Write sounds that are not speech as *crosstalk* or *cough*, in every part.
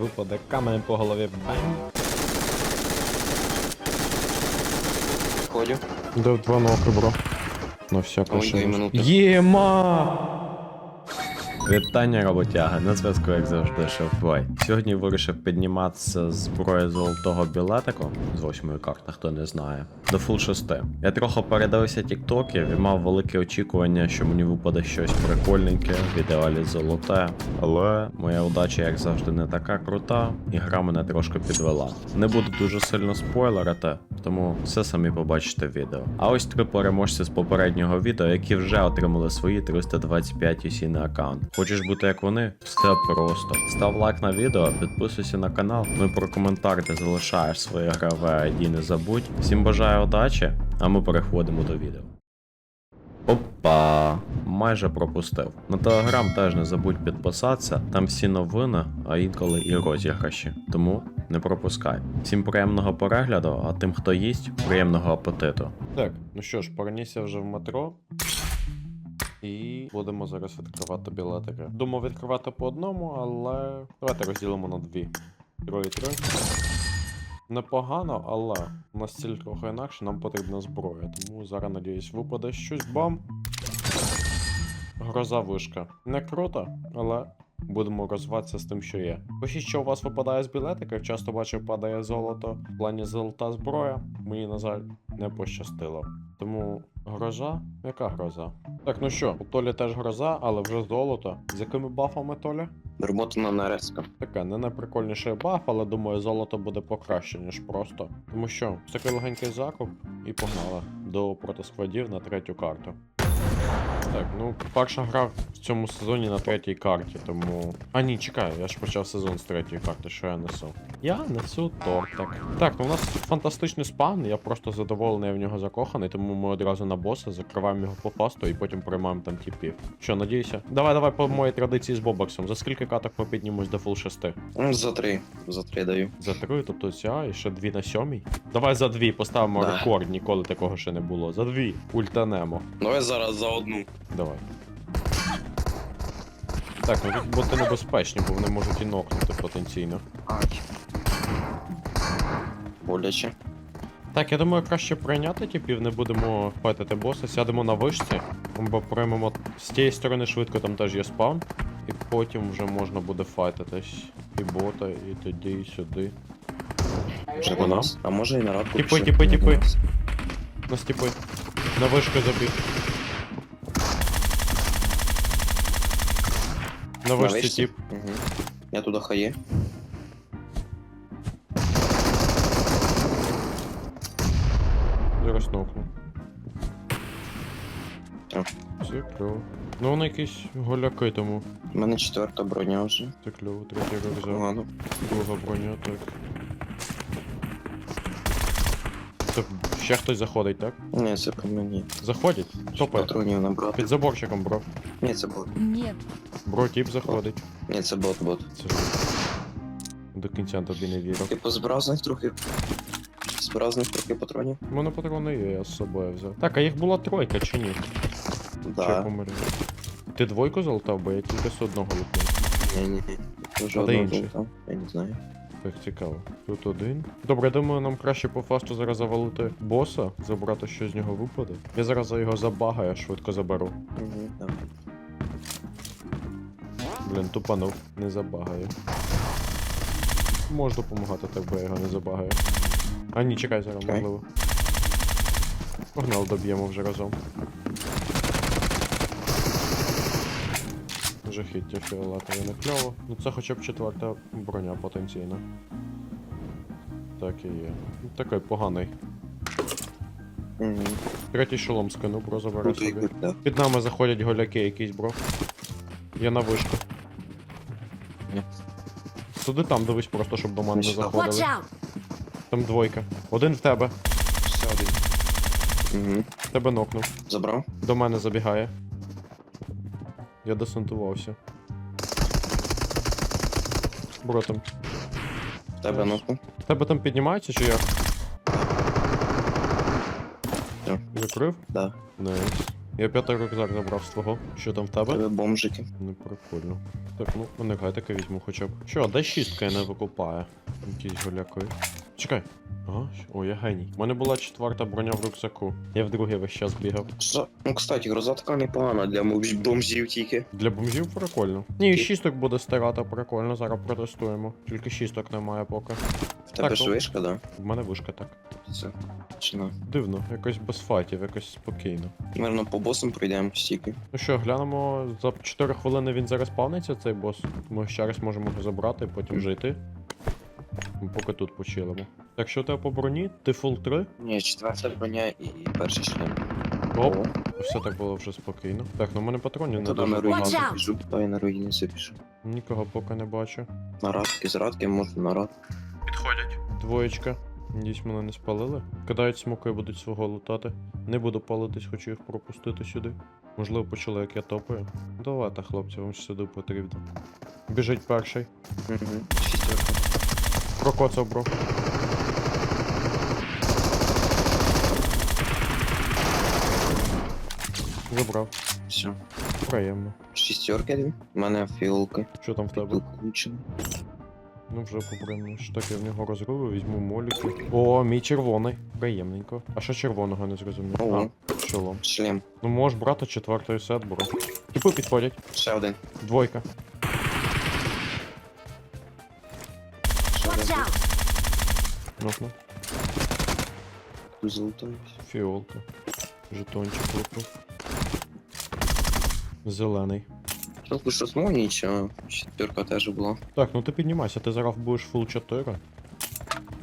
випаде каменем по голові. Бам! Ходю. Да, два ноки, бро. Ну все, Ой, пошли. Єма! Вітання, роботяга, на зв'язку, як завжди, Шефбой. Сьогодні вирішив підніматися з зброї золотого білетику з восьмої карти, хто не знає, до фул 6. Я трохи передивився тіктоків і мав велике очікування, що мені випаде щось прикольненьке, в ідеалі золоте. Але моя удача, як завжди, не така крута, і гра мене трошки підвела. Не буду дуже сильно спойлерити, тому все самі побачите в відео. А ось три переможці з попереднього відео, які вже отримали свої 325 UC на аккаунт. Хочеш бути як вони? Все просто. Став лайк на відео, підписуйся на канал, ну і про коментар ти залишаєш своє граве ID не забудь. Всім бажаю удачі, а ми переходимо до відео. Опа, майже пропустив. На телеграм теж не забудь підписатися, там всі новини, а інколи і розіграші. Тому не пропускай. Всім приємного перегляду, а тим, хто їсть, приємного апетиту. Так, ну що ж, перенісся вже в метро. І будемо зараз відкривати білетики. Думав відкривати по одному, але давайте розділимо на дві. Троє три. Непогано, але у нас ціль трохи інакше, нам потрібна зброя. Тому зараз, надіюсь, випаде щось бам. Гроза вишка. Не круто, але будемо розвиватися з тим, що є. Пишіть, що у вас випадає з білетиків, часто бачив, падає золото. В плані золота зброя. Мені, на жаль, не пощастило. Тому гроза? Яка гроза? Так, ну що, у Толі теж гроза, але вже золото. З якими бафами Толя? Робота нарезка. Така, не найприкольніший баф, але думаю, золото буде покраще, ніж просто. Тому що, такий легенький закуп і погнали до протискладів на третю карту. Так, ну, перша гра в цьому сезоні на третій карті, тому. А ні, чекай, я ж почав сезон з третьої карти, що я несу. Я несу тортик. Так, ну у нас фантастичний спан, я просто задоволений я в нього закоханий, тому ми одразу на боса закриваємо його по фасту і потім приймаємо там тіпів. Що, надіюся? Давай, давай по моїй традиції з Бобаксом. За скільки каток ми піднімемось до фул 6? Ну, За три. За три даю. За три, тобто ця і ще дві на сьомій. Давай за дві поставимо Да. рекорд, ніколи такого ще не було. За дві. Ультанемо. Давай зараз за одну. Давай. Так, ну тут бути небезпечні, бо вони можуть і нокнути потенційно. Ай. Боляче. Так, я думаю, краще прийняти типів, не будемо файтити боса, сядемо на вишці, або приймемо з тієї сторони швидко, там теж є спаун. І потім вже можна буде файтитись. І бота, і тоді, і сюди. Вже по нас. А може і на радку. Тіпи, тіпи, тіпи. нас. На стіпи. На вишку забіг. На вишці? тип. Угу. Я туда хае. Зараз нокну. Так. Це кльово. Ну вони якісь голяки тому. У мене четверта броня вже. Це кльово, третій рюкзак. Ладно. Друга броня, так. Ще хтось заходить, так? Ні, це по мені. Заходять? Топи. Патронів набрати. Під заборчиком, бро. Ні, це бот. Нет. Бро, тип заходить. Ні, це бот, бот. Це ж... До кінця тобі не вірю. Типу збирав з них трохи. Збирав з них трохи патронів. У мене патрони є, я з собою взяв. Так, а їх була тройка чи ні? Чи я Да. помилюю? Ти двойку залутав, бо я тільки з одного лутнув. Ні, ні, ні. А інший? Я не знаю. Так, цікаво. Тут один. Добре, я думаю, нам краще по фасту зараз завалити боса, забрати, що з нього випаде. Я зараз його забагаю, швидко заберу. Угу. Блін, тупанув, не забагаю. Можу допомагати, так бо я його не забагаю. А ні, чекай зараз, можливо. Погнали, доб'ємо вже разом. Жахіття фіолетове не кльово. Ну це хоча б четверта броня потенційна. Так і є. Ну, Такий поганий. Угу. Третій шолом скину, бро, забере Круто, собі. Ігор, да. Під нами заходять голяки якісь, бро. Я на вишку. Ні. Туди там дивись просто, щоб до мене не Сюди. Watch заходили. out! Там двойка. Один в тебе. Все один. Угу. Тебе нокнув. Забрав. До мене забігає. Я десантувався. Бро там. В тебе ногу. В тебе там піднімається чи як? Так. Закрив? Да. Найс. Я п'ятий рюкзак забрав з твого. Що там в тебе? Тебе бомжики. Ну, прикольно. Так, ну, енергетики візьму хоча б. Що, де шістка я не викупаю? Якісь голяки. Чекай. Ага, о, я геній. У мене була четверта броня в рюкзаку. Я вдруге весь час бігав. Що? Ну, кстати, гроза така непогана для бомж- бомжів тільки. Для бомжів прикольно. Ні, і шісток буде стирати, прикольно, зараз протестуємо. Тільки шісток немає поки. В тебе Так, ж ну. вишка, да? В мене вишка так. Це. Почина. Дивно, якось без файтів, якось спокійно. Мирно по босам пройдемо стільки. Ну що, глянемо, за 4 хвилини він зараз спавниться, цей бос. Ми ще раз можемо його забрати, потім вже йти. Ми Поки тут почилимо. Так що у тебе по броні? Ти фул 3? Ні, четверта броня і перший шлем. Оп, О, все так було вже спокійно. Так, ну в мене патронів не Туди дуже на багато. Watch out! на руїні запішу. Нікого поки не бачу. На радки, з радки, може на рад. Підходять. Двоєчка. Надіюсь, мене не спалили. Кидають смоки, будуть свого лутати. Не буду палитись, хочу їх пропустити сюди. Можливо, почули, як я топаю. Давайте, хлопці, вам ж сюди потрібно. Біжить перший. Угу. Шістерка. Прокоцав, бро. Забрав. Все. Приємно. Шістерки дві. У мене фіолки. Що там в тебе? Включено. Ну вже поприємно. Що таке в нього розруби, візьму моліки. О, мій червоний. Приємненько. А що червоного не зрозумів? Ого. А, шолом. Шлем. Ну можеш брати четвертий сет, бро. Типи підходять. Ще один. Двойка. Watch out! Ну-ну. Золотой. Фіолка. Жетончик лупу. Зелений. Толку що змог нічого. Четверка теж була. Так, ну ти піднімайся, ти зараз будеш фул 4.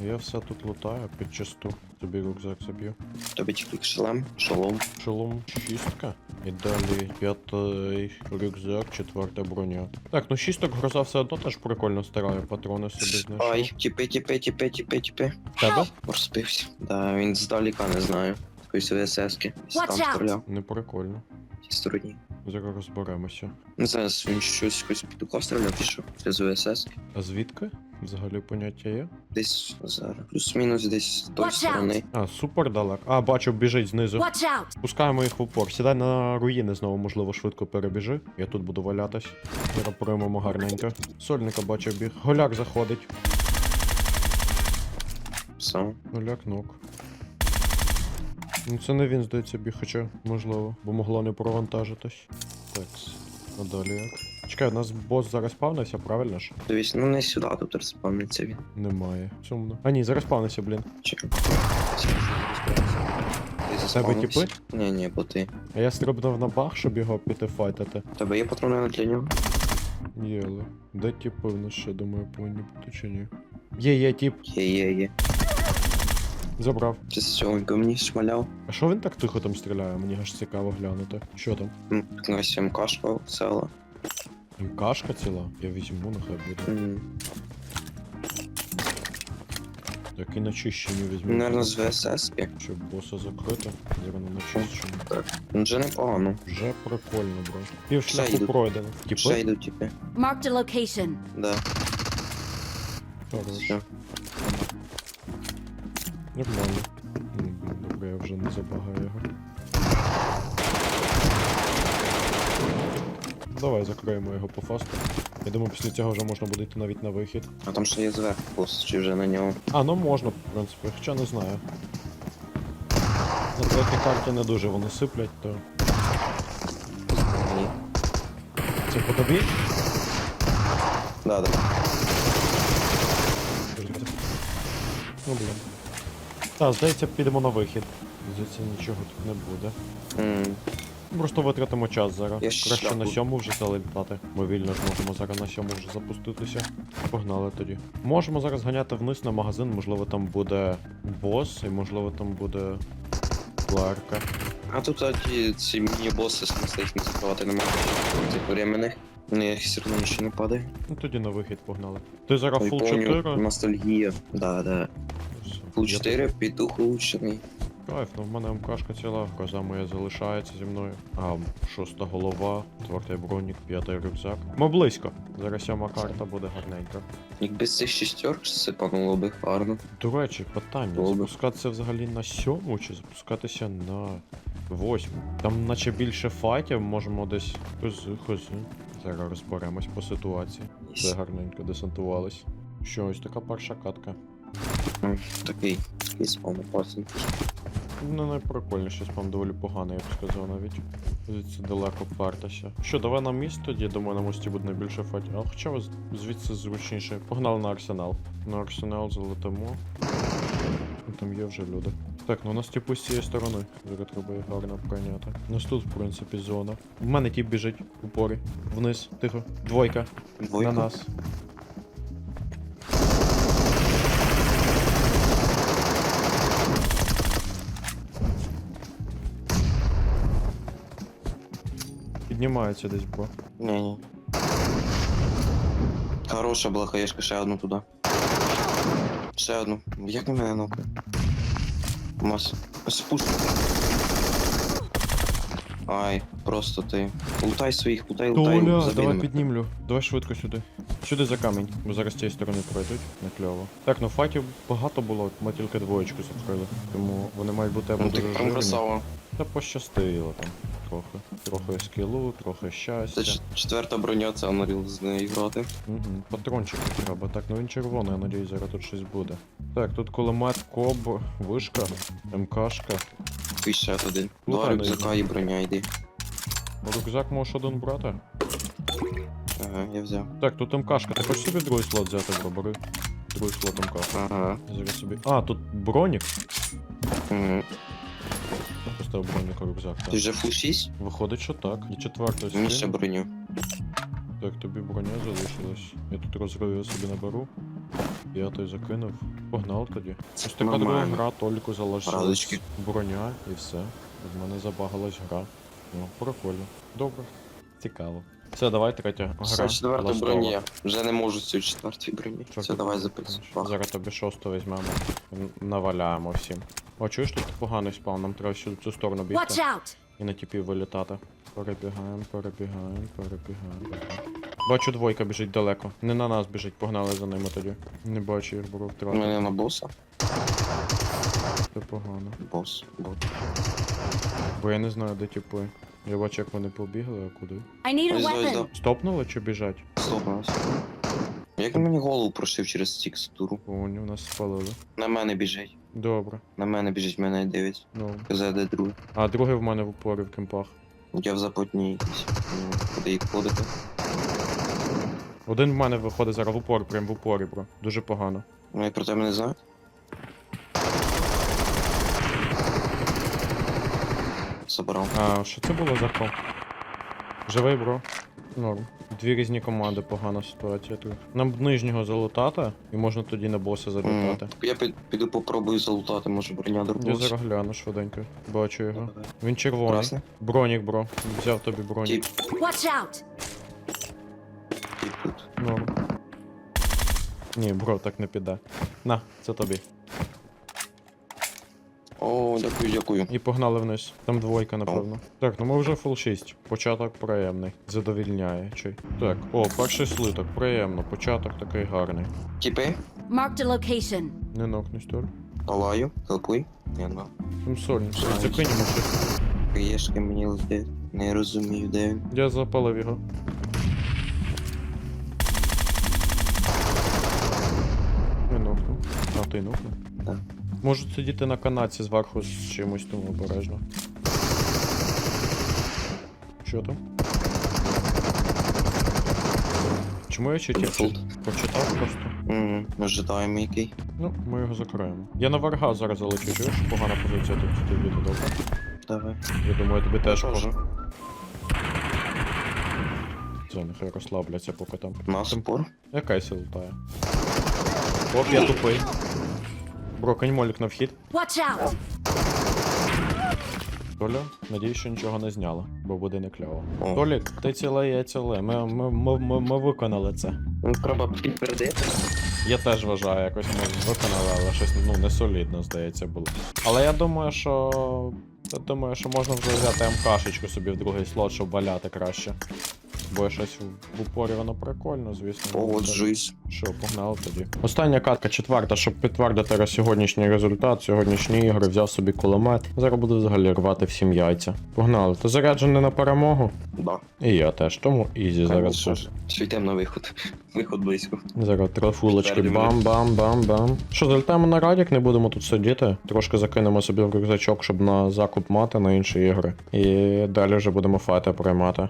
Я все тут лутаю під чисту. Тобі рюкзак заб'ю. Тобі тільки шлем, шолом. Шолом шістка. І далі п'ятий рюкзак, четверта броня. Так, ну шісток гроза все одно теж прикольно стирає патрони собі знайшов. Ай, тіпи, тіпи, тіпи, тіпи, тіпи. Тебе? Розпився. Да, він здаліка не знаю. Якоїсь ВСС-ки. Watch Там out! стріляв. Не прикольно. стороні. Зараз розберемося. Не знаю, він щось якось петуха стріляв що. Це з ВСС. А звідки? Взагалі поняття є? Десь зараз. Плюс-мінус десь з тої Watch out! сторони. А, супер далеко. А, бачу, біжить знизу. Watch out! Спускаємо їх в упор. Сідай на руїни знову, можливо, швидко перебіжи. Я тут буду валятись. Зараз приймемо гарненько. Сольника бачу біг. Голяк заходить. Все. Голяк нок. Ну це не він, здається, біг, хоча, можливо, бо могло не провантажитись. Так, а далі як? Чекай, у нас бос зараз спавнився, правильно ж? Дивись, ну не сюди тут розпавниться він. Немає. Сумно. А ні, зараз спавнився, блін. Чекай. Заспавнився? тіпи? Ні, ні, бо ти. А я стрибнув на бах, щоб його піти файтити. У Тебе є патрони для нього? Єле. Де тіпи в нас ще, думаю, повинні бути чи ні? Є, є, тіп. Є, є, є. Забрав. З цього говні шмаляв. А що він так тихо там стріляє? Мені аж цікаво глянути. Що там? М, 15 МКшка села. МКшка ціла? Я візьму, нехай буде. М, Так і на чищенню візьму. Наверно, з ВСС-ки. Щоб боса закрити, зараз на чищенню. Ну, Вже непогано. Вже прикольно, бро. Пів Ще шляху йдуть. пройдено. Ще Типи? йдуть типи. Marked a location. Да, Хорош. все. Нормально. М, Добре, я вже не забагаю його. Давай закриємо його по фасту. Я думаю, після цього вже можна буде йти навіть на вихід. А там ще є зверху бос, чи вже на нього. А, ну можна, в принципі, хоча не знаю. На третій карті не дуже вони сиплять, то. Ні. Це по тобі? Да, да. Ну блін. Так, здається, підемо на вихід. Здається, нічого тут не буде. М, Просто витратимо час зараз. Я ще Краще на сьому вже залітати. Ми вільно ж можемо зараз на сьому вже запуститися. Погнали тоді. Можемо зараз ганяти вниз на магазин, можливо там буде бос, і можливо там буде плеерка. А тут а, ті, ці міні-боси, смисла їх не закривати немає. Тих временних. Вони все одно нічого не падає. Ну тоді на вихід погнали. Ти зараз Ой, фул помню, 4. Ностальгія. Да, да. Все. Фул Я 4, петух улучшений. Кайф, ну в мене МКшка ціла, гроза моя залишається зі мною. А, шоста голова, четвертий бронік, п'ятий рюкзак. Ми близько. Зараз сьома карта буде гарненька. Якби з цих шістерк сипануло би гарно. До речі, питання: Добре. запускатися взагалі на сьому чи запускатися на Восьму. Там наче більше файтів, можемо десь. Хз, хз. Зараз розберемось по ситуації. Все гарненько десантувались. Що, ось така перша катка. Такий, такий спавн класний. Не найприкольніше, спам доволі поганий, я б сказав навіть. Звідси далеко партася. Що, давай на міст тоді, думаю, на мості буде найбільше файтів. А хоча з- звідси зручніше. Погнали на арсенал. На арсенал залетимо. Ну, Там є вже люди. Так, ну у нас типу з цієї сторони. Зараз треба їх гарно прийняти. У нас тут, в принципі, зона. В мене тіп біжить в упорі. Вниз, тихо. Двойка. Двойку. На нас. Піднімається десь, бо. Ні, ні. Хороша була хаєшка, ще одну туди. Ще одну. Як на мене нокає? Мас. Спуск. Ай, просто ти. Лутай своїх, лутай, лутай. Толя, давай мене. піднімлю. Давай швидко сюди. Сюди за камінь, бо зараз з цієї сторони пройдуть. Не кльово. Так, ну файтів багато було, ми тільки двоєчку закрили. Тому вони мають бути або Ну дуже прям красава. Та пощастило там трохи. Трохи скілу, трохи щастя. Це четверта броня, це Unreal з нею грати. Угу, патрончики треба. Так, ну він червоний, я надіюсь, зараз тут щось буде. Так, тут кулемет, коб, вишка, МКшка. Ти ще один. Два не рюкзака і броня йди. Рюкзак можеш один брати. Ага, я взяв. Так, тут МКшка. Ти хочеш собі другий слот взяти, бро? Бери. Другий слот МК. Ага. Зараз собі. А, тут бронік. Угу. Постав бронік у рюкзак. Ти Так. вже фул 6? Виходить, що так. І четвертий Мені ще броню. Так, тобі броня залишилась. Я тут розриваю собі наберу. Я той закинув. Погнав тоді. Ось така друга гра, Толіку залишилась. Броня і все. В мене забагалась гра. Ну, прикольно. Добре. Цікаво. Все, давай третя гра. Все, четверта броня. Вже не можу з цієї четвертої броні. Чорт, Все, давай записуй. Зараз тобі шосту візьмемо. Наваляємо всім. О, чуєш, тут поганий спав, нам треба сюди в цю сторону Watch бігти і на тіпів вилітати. Перебігаємо, перебігаємо, перебігаємо. Бачу, двойка біжить далеко. Не на нас біжить, погнали за ними тоді. Не бачу їх, беру У мене на боса. Це погано. Бос. Бот. Бо я не знаю, де тіпи. Я бачу, як вони побігли, а куди. I need a Ось, ось, weapon. Стопнули чи біжать? Стопнувся. Як він мені голову прошив через текстуру? Поняв, нас спалили. На мене біжить. Добре. На мене біжить, мене дивить. Ну. Казає, де другий. А другий в мене в упорі в кемпах. Я в запотні якийсь. Ну, Куди їх ходити? Один в мене виходить зараз в упор, прям в упорі, бро. Дуже погано. Ну, я про тебе не знаю. Забрав. А, що це було за хом? Живий, бро. Норм. Дві різні команди, погана ситуація тут. Нам б нижнього залутати, і можна тоді на боса залітати. М, Я під- піду попробую залутати, може броня Я дорвалася. зараз гляну швиденько. Бачу його. Він червоний. Красний. Бронік, бро. Взяв тобі бронік. Тіп, Watch out! Тут. Норм. Ні, бро, так не піде. На, це тобі. О, дякую, дякую. І погнали вниз. Там двойка, напевно. Так, ну ми вже фул 6. Початок приємний. Задовільняє. Чи. Так, о, перший слиток, приємно. Початок такий гарний. Тіпи, Marked a location. Не нокнусь, Толь. палаю, хелпуй. Я на Там сольник. Закинемо щось. каєшки мені летить. Не розумію, де він. Я запалив його. А, ти нокнув? Можуть сидіти на канаці зверху з чимось, тому обережно. Що там? Чому я читів? Дефолт. Прочитав просто. Угу, ожидаємо який. Ну, ми його закроємо. Я на варга зараз залечу, чуєш? Погана позиція тут тобі добре. Давай. Я думаю, тобі теж погано. Це нехай розслабляться поки там. На спор. Якась лутає. Оп, я тупий. Бро, кинь молік на вхід. Watch out! Толя, надіюсь, що нічого не зняла, бо буде не кльово. О. Толік, ти ціле, я ціле. Ми, ми, ми, ми, ми виконали це. Ну, треба підтвердити. Я теж вважаю, якось ми виконали, але щось ну, не солідно, здається, було. Але я думаю, що. Я думаю, що можна вже взяти МКшечку собі в другий слот, щоб валяти краще. Бо щось в упорі воно прикольно, звісно. Погоджуюсь. Що, погнали тоді. Остання катка четверта, щоб підтвердити раз сьогоднішній результат, сьогоднішні ігри, взяв собі кулемет. Зараз буду взагалі рвати всім яйця. Погнали. Ти заряджений на перемогу? Да. І я теж, тому ізі зараз. йдемо на виход. Виход близько. Зараз три фулочки. Бам-бам-бам-бам. Що, залітаємо на радік, не будемо тут сидіти. Трошки закинемо собі в рюкзачок, щоб на закуп мати на інші ігри. І далі вже будемо файти приймати.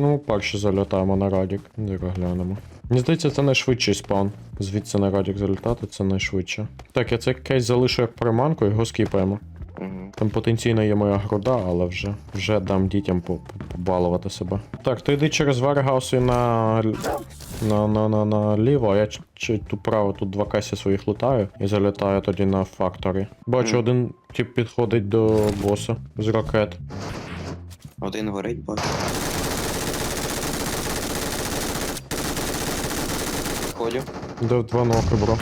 Ну, перші залітаємо на радік. Зараз глянемо. Мені здається, це найшвидший спаун. Звідси на радік залітати, це найшвидше. Так, я цей кейс залишу як приманку, його скіпаємо. Там потенційно є моя груда, але вже, вже дам дітям по- по- побалувати себе. Так, ти йди через варгаус і на, на, на, на, на ліво, а я ту право тут два касі своїх лутаю і залітаю тоді на факторі. Бачу, Мгм. один тип підходить до боса з ракет. Один горить, бачу. Ходю. Дав два ноки, бро.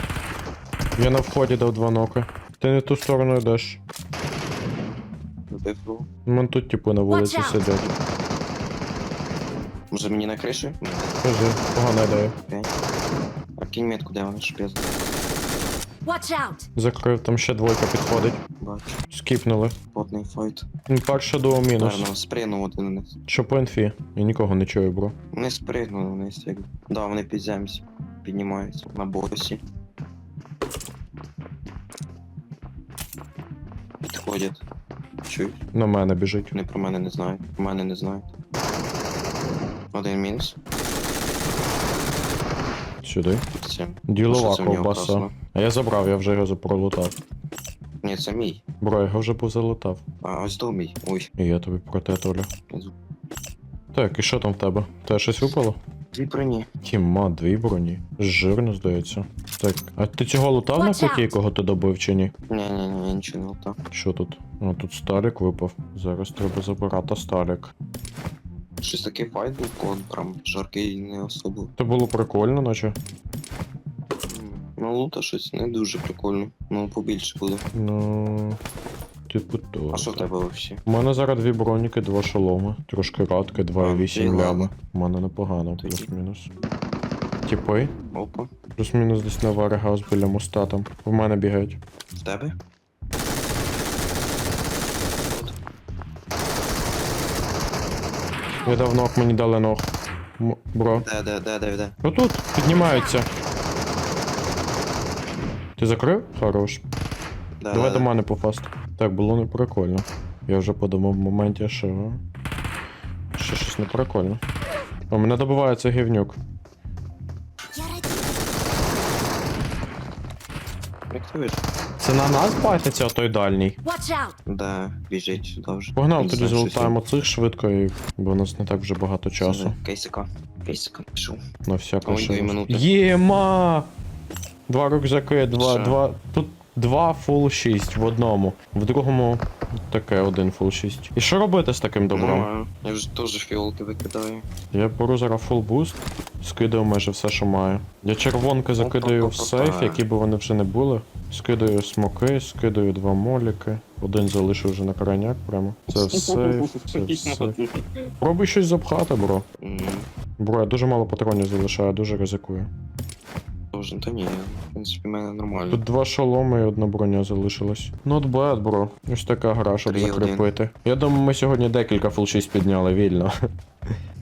Я на вході дав два ноки. Ти не в ту сторону йдеш. Вбив його. Тут типу на вулиці Watch out. сидять. Може мені на кришу? Скажи, погана ідея. Окей. А кинь метку, де вона шпез. Watch out! Закрив, там ще двойка підходить. Бачу. Скіпнули. Потний файт. Ну, Перше дуо мінус. Гарно, спригнув один вниз. Що по інфі? Я нікого не чую, бро. Вони спригнули вниз, як. Да, вони під землю на босі. Підходять. Чують? На мене біжить. Вони про мене не знають. Про мене не знають. Один мінус. Сюди. Це. Ділова Що це в нього ковбаса. класно? А я забрав, я вже його запролутав. Ні, це мій. Бро, я його вже позалутав. А ось до мій. Ой. І я тобі про те, Толя. Так, і що там в тебе? Тебе щось випало? Дві броні. Кіма, дві броні. Жирно, здається. Так, а ти цього лутав на Watch out. путі, кого ти добив чи ні? Ні, ні, ні, я нічого не лутав. Що тут? А тут Сталік випав. Зараз треба забирати Сталік. Щось такий файт був, кон прям жаркий не особо. Це було прикольно, наче. Ну, лута щось не дуже прикольно. Ну, побільше буде. Ну. Типу то. А що в тебе взагалі? У мене зараз дві броніки, два шоломи, трошки радки, 2,8 А, лями. У мене непогано, Тоді. плюс-мінус. Тіпи, Опа. плюс-мінус десь на варегаус біля моста там. В мене бігають. В тебе? Я дав ног, мені дали ног. М- Бро. Де, де, де, де, де? Отут, піднімаються. Ти закрив? Хорош. де Давай де, до мене по фаст. Так, було не прикольно. Я вже подумав в моменті, що. Що щось не прикольно. О, мене добивається гівнюк. Як ти вийшов? Це на нас байтиться той дальній. Watch out! Де, біжить сюди вже. Погнав, тоді залутаємо цих швидко, і... бо у нас не так вже багато часу. Це Кейсика. Кейсика пішов. На всяку Ой, минути. Єма! Два рюкзаки, два, Що? два. Тут два фул 6 в одному. В другому таке один фул 6. І що робити з таким добром? Нормально. Я вже теж фіолки викидаю. Я беру зараз фул буст, скидаю майже все, що маю. Я червонки закидаю в сейф, які б вони вже не були. Скидаю смоки, скидаю два моліки. Один залишу вже на крайняк прямо. Це *laughs* в сейф, це в сейф. Пробуй щось запхати, бро. Бро, я дуже мало патронів залишаю, дуже ризикую. Тоже, та ні, в принципі, в мене нормально. Тут два шоломи і одна броня залишилась. Not bad, бро. Ось така гра, щоб Три-один. закріпити. Я думаю, ми сьогодні декілька фул 6 підняли вільно.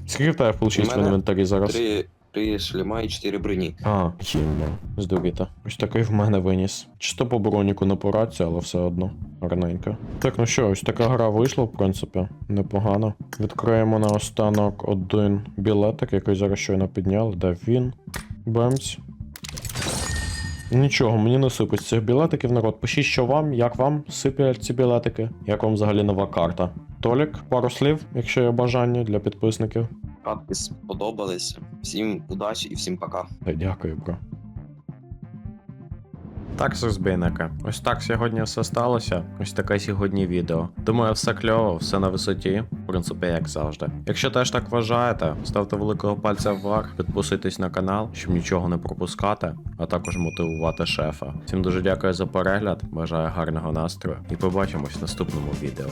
Скільки в тебе фул 6 в мене інвентарі зараз? Три, три шлема і чотири броні. А, хімба. Здуріта. Ось такий в мене виніс. Чисто по броніку на порадці, але все одно. Гарненько. Так, ну що, ось така гра вийшла, в принципі. Непогано. Відкриємо на останок один білетик, який зараз щойно підняли. Де він? Бемць. Нічого, мені не сипуть цих білетиків, народ. Пишіть, що вам, як вам сиплять ці білетики, як вам взагалі нова карта. Толік, пару слів, якщо є бажання для підписників. Катки сподобались. Всім удачі і всім пока. Та Дякую, бро. Так, розбійники. Ось так сьогодні все сталося. Ось таке сьогодні відео. Думаю, все кльово, все на висоті. В принципі, як завжди. Якщо теж так вважаєте, ставте великого пальця вверх, підписуйтесь на канал, щоб нічого не пропускати, а також мотивувати шефа. Всім дуже дякую за перегляд, бажаю гарного настрою і побачимось в наступному відео.